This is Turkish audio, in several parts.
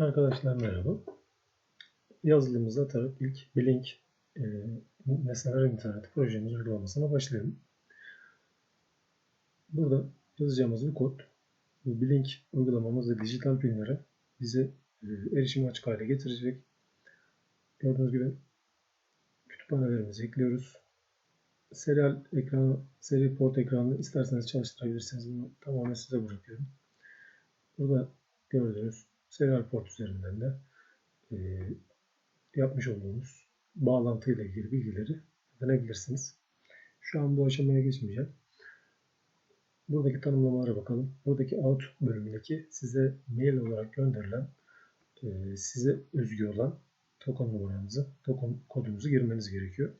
Arkadaşlar merhaba. Yazılımımızı atarak ilk Blink e, nesneler interneti projemiz uygulamasına başlayalım. Burada yazacağımız bir kod bu Blink uygulamamız ve dijital pinlere bize e, erişim açık hale getirecek. Gördüğünüz gibi kütüphanelerimizi ekliyoruz. Serial ekranı, seri port ekranını isterseniz çalıştırabilirsiniz. Bunu tamamen size bırakıyorum. Burada gördüğünüz serial port üzerinden de e, yapmış olduğumuz bağlantı ile ilgili bilgileri verebilirsiniz. Şu an bu aşamaya geçmeyeceğim. Buradaki tanımlamalara bakalım. Buradaki out bölümündeki size mail olarak gönderilen e, size özgü olan token numaranızı, token kodunuzu girmeniz gerekiyor.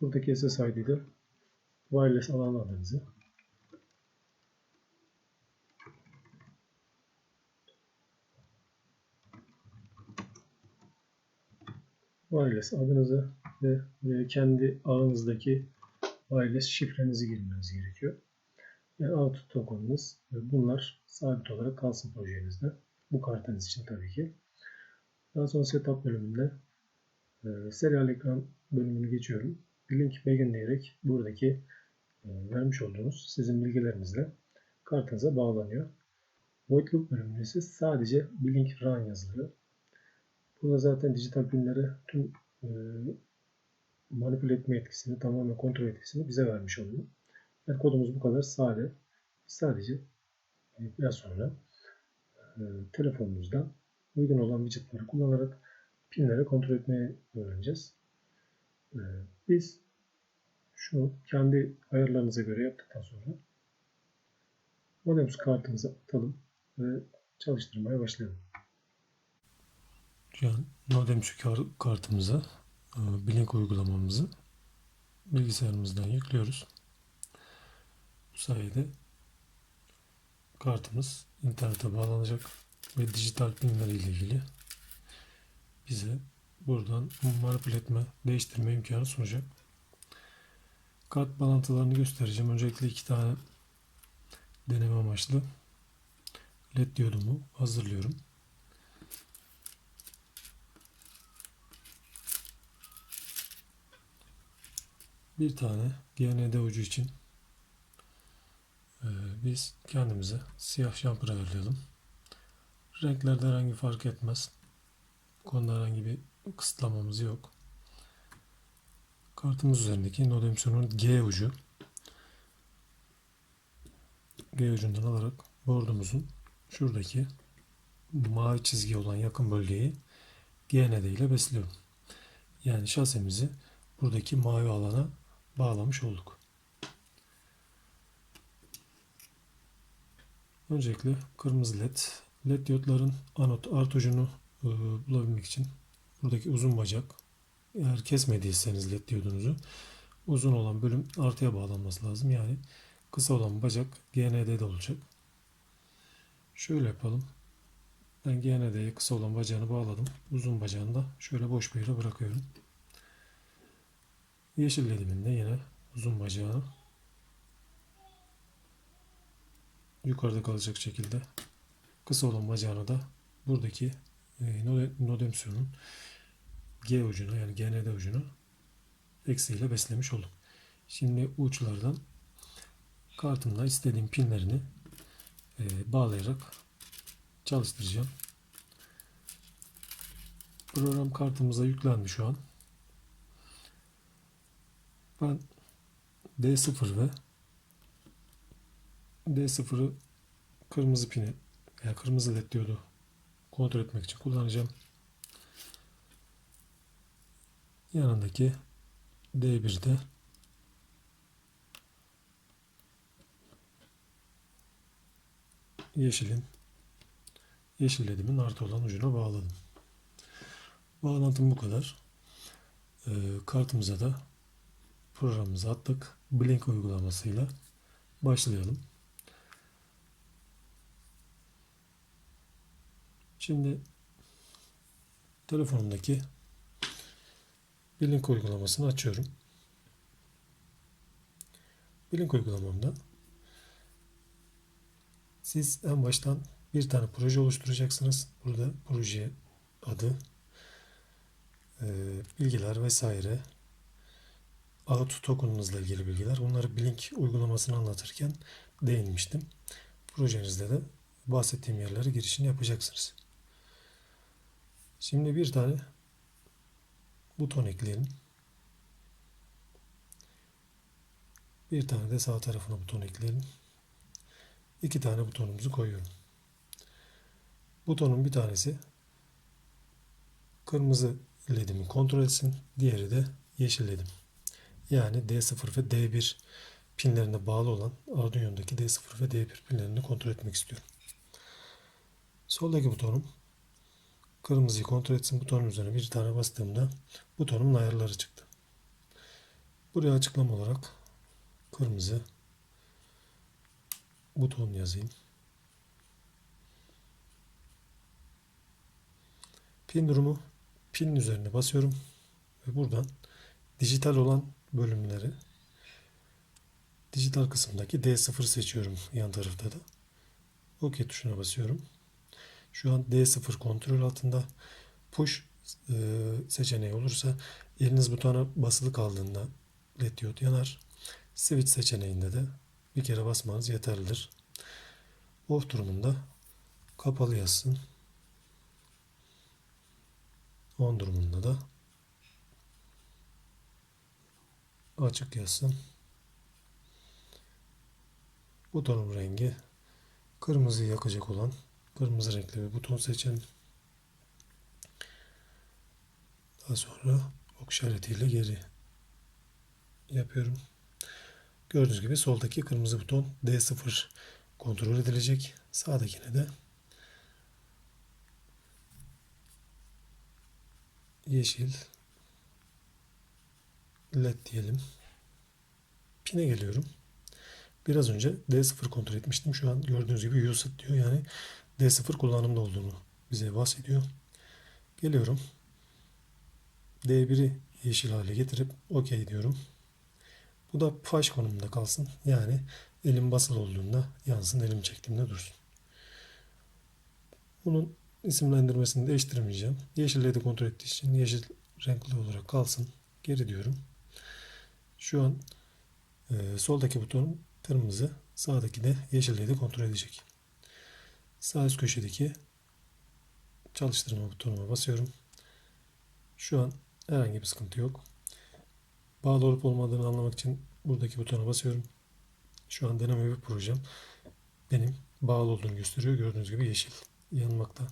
Buradaki SSID'de wireless alan adınızı, wireless adınızı ve kendi ağınızdaki wireless şifrenizi girmeniz gerekiyor. Ve out token'ınız bunlar sabit olarak kalsın projenizde. Bu kartınız için tabii ki. Daha sonra setup bölümünde e, serial ekran bölümünü geçiyorum. Link begin diyerek buradaki e, vermiş olduğunuz sizin bilgilerinizle kartınıza bağlanıyor. Void loop bölümünde ise sadece blink run yazılıyor. Burada zaten dijital pinleri tüm e, manipüle etme etkisini, tamamen kontrol etkisini bize vermiş oluyor. Yani kodumuz bu kadar sade. Sadece e, biraz sonra e, telefonumuzdan uygun olan widgetları kullanarak pinleri kontrol etmeyi öğreneceğiz. E, biz şunu kendi ayarlarınıza göre yaptıktan sonra Modems kartımıza atalım ve çalıştırmaya başlayalım. Şu an Nodemsu kartımıza e, Blink uygulamamızı bilgisayarımızdan yüklüyoruz. Bu sayede kartımız internete bağlanacak ve dijital pinler ile ilgili bize buradan manipüle etme, değiştirme imkanı sunacak. Kart bağlantılarını göstereceğim. Öncelikle iki tane deneme amaçlı led diyodumu hazırlıyorum. Bir tane GND ucu için e, biz kendimize siyah jumper ayarlayalım. Renklerde herhangi fark etmez. Bu konuda herhangi bir kısıtlamamız yok. Kartımız üzerindeki Nodemson'un G ucu G ucundan alarak board'umuzun şuradaki mavi çizgi olan yakın bölgeyi GND ile besliyorum. Yani şasemizi buradaki mavi alana bağlamış olduk. Öncelikle kırmızı led. Led diyotların anot art ucunu e, bulabilmek için buradaki uzun bacak eğer kesmediyseniz led diyodunuzu uzun olan bölüm artıya bağlanması lazım. Yani kısa olan bacak GND'de olacak. Şöyle yapalım. Ben GND'ye kısa olan bacağını bağladım. Uzun bacağını da şöyle boş bir yere bırakıyorum. Yeşil lediminde yine uzun bacağı yukarıda kalacak şekilde kısa olan bacağını da buradaki e, nodemsiyonun G ucuna yani GND ucuna eksiğiyle beslemiş olduk. Şimdi uçlardan kartımda istediğim pinlerini e, bağlayarak çalıştıracağım. Program kartımıza yüklendi şu an. Ben D0 ve D0'ı kırmızı pini yani kırmızı led diyordu kontrol etmek için kullanacağım. Yanındaki D1'de yeşilin yeşil ledimin artı olan ucuna bağladım. Bağlantım bu kadar. Ee, kartımıza da programımızı attık. Blink uygulamasıyla başlayalım. Şimdi telefonumdaki Blink uygulamasını açıyorum. Blink uygulamamda siz en baştan bir tane proje oluşturacaksınız. Burada proje adı, e, bilgiler vesaire, out token'ınızla ilgili bilgiler. Bunları Blink uygulamasını anlatırken değinmiştim. Projenizde de bahsettiğim yerlere girişini yapacaksınız. Şimdi bir tane buton ekleyelim. Bir tane de sağ tarafına buton ekleyelim. İki tane butonumuzu koyuyorum. Butonun bir tanesi kırmızı ledimi kontrol etsin. Diğeri de yeşil ledim. Yani D0 ve D1 pinlerine bağlı olan Arduino'daki D0 ve D1 pinlerini kontrol etmek istiyorum. Soldaki butonum kırmızıyı kontrol etsin butonun üzerine bir tane bastığımda butonumun ayarları çıktı. Buraya açıklama olarak kırmızı buton yazayım. Pin durumu pin üzerine basıyorum ve buradan dijital olan bölümleri dijital kısımdaki D0 seçiyorum yan tarafta da. OK tuşuna basıyorum. Şu an D0 kontrol altında. Push e, seçeneği olursa eliniz butona basılı kaldığında led diyot yanar. Switch seçeneğinde de bir kere basmanız yeterlidir. Off durumunda kapalı yazsın. On durumunda da açık yazsın. Butonun rengi kırmızıyı yakacak olan kırmızı renkli bir buton seçin. Daha sonra ok işaretiyle geri yapıyorum. Gördüğünüz gibi soldaki kırmızı buton D0 kontrol edilecek. Sağdakine de yeşil led diyelim. Pine geliyorum. Biraz önce D0 kontrol etmiştim. Şu an gördüğünüz gibi used diyor. Yani D0 kullanımda olduğunu bize bahsediyor. Geliyorum. D1'i yeşil hale getirip OK diyorum. Bu da faş konumunda kalsın. Yani elim basılı olduğunda yansın, elim çektiğimde dursun. Bunun isimlendirmesini değiştirmeyeceğim. Yeşil LED'i kontrol ettiği için yeşil renkli olarak kalsın. Geri diyorum. Şu an e, soldaki buton kırmızı, sağdaki de yeşil LED'i kontrol edecek. Sağ üst köşedeki çalıştırma butonuna basıyorum. Şu an herhangi bir sıkıntı yok. Bağlı olup olmadığını anlamak için buradaki butona basıyorum. Şu an deneme bir projem benim bağlı olduğunu gösteriyor. Gördüğünüz gibi yeşil yanmakta.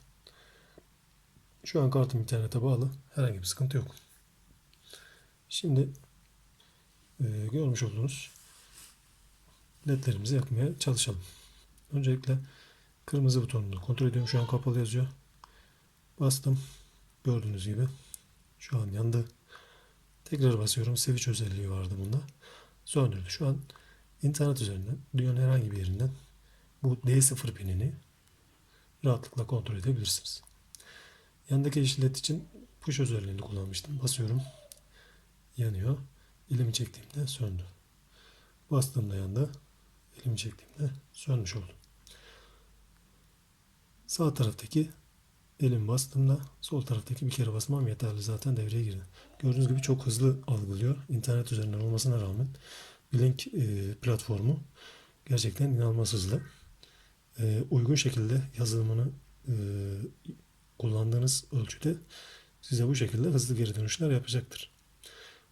Şu an kartım internete bağlı. Herhangi bir sıkıntı yok. Şimdi görmüş olduğunuz ledlerimizi yakmaya çalışalım. Öncelikle kırmızı butonunu kontrol ediyorum. Şu an kapalı yazıyor. Bastım. Gördüğünüz gibi. Şu an yandı. Tekrar basıyorum. Switch özelliği vardı bunda. Söndürdü. Şu an internet üzerinden dünyanın herhangi bir yerinden bu D0 pinini rahatlıkla kontrol edebilirsiniz. Yandaki yeşil led için push özelliğini kullanmıştım. Basıyorum. Yanıyor. Elimi çektiğimde söndü. Bastığımda yandı. Elimi çektiğimde sönmüş oldu. Sağ taraftaki elim bastığımda sol taraftaki bir kere basmam yeterli zaten devreye girdi. Gördüğünüz gibi çok hızlı algılıyor. İnternet üzerinden olmasına rağmen Blink e, platformu gerçekten inanılmaz hızlı. E, uygun şekilde yazılımını e, kullandığınız ölçüde size bu şekilde hızlı geri dönüşler yapacaktır.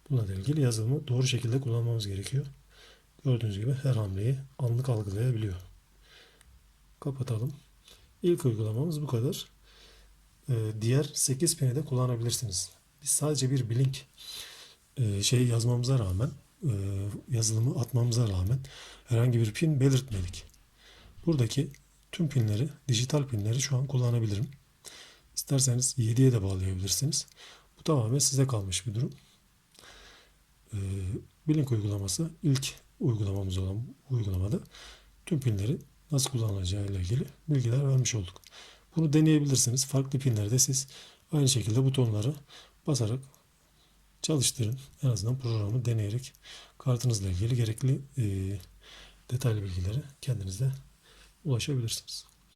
Bununla ilgili yazılımı doğru şekilde kullanmamız gerekiyor. Gördüğünüz gibi her hamleyi anlık algılayabiliyor. Kapatalım. İlk uygulamamız bu kadar. Ee, diğer 8 pini de kullanabilirsiniz. Biz sadece bir blink e, şey yazmamıza rağmen e, yazılımı atmamıza rağmen herhangi bir pin belirtmedik. Buradaki tüm pinleri, dijital pinleri şu an kullanabilirim. İsterseniz 7'ye de bağlayabilirsiniz. Bu tamamen size kalmış bir durum. Ee, Blink uygulaması ilk uygulamamız olan uygulamada tüm pinleri nasıl kullanılacağı ile ilgili bilgiler vermiş olduk. Bunu deneyebilirsiniz. Farklı pinlerde siz aynı şekilde butonları basarak çalıştırın. En azından programı deneyerek kartınızla ilgili gerekli e, detaylı bilgileri kendinizde ulaşabilirsiniz.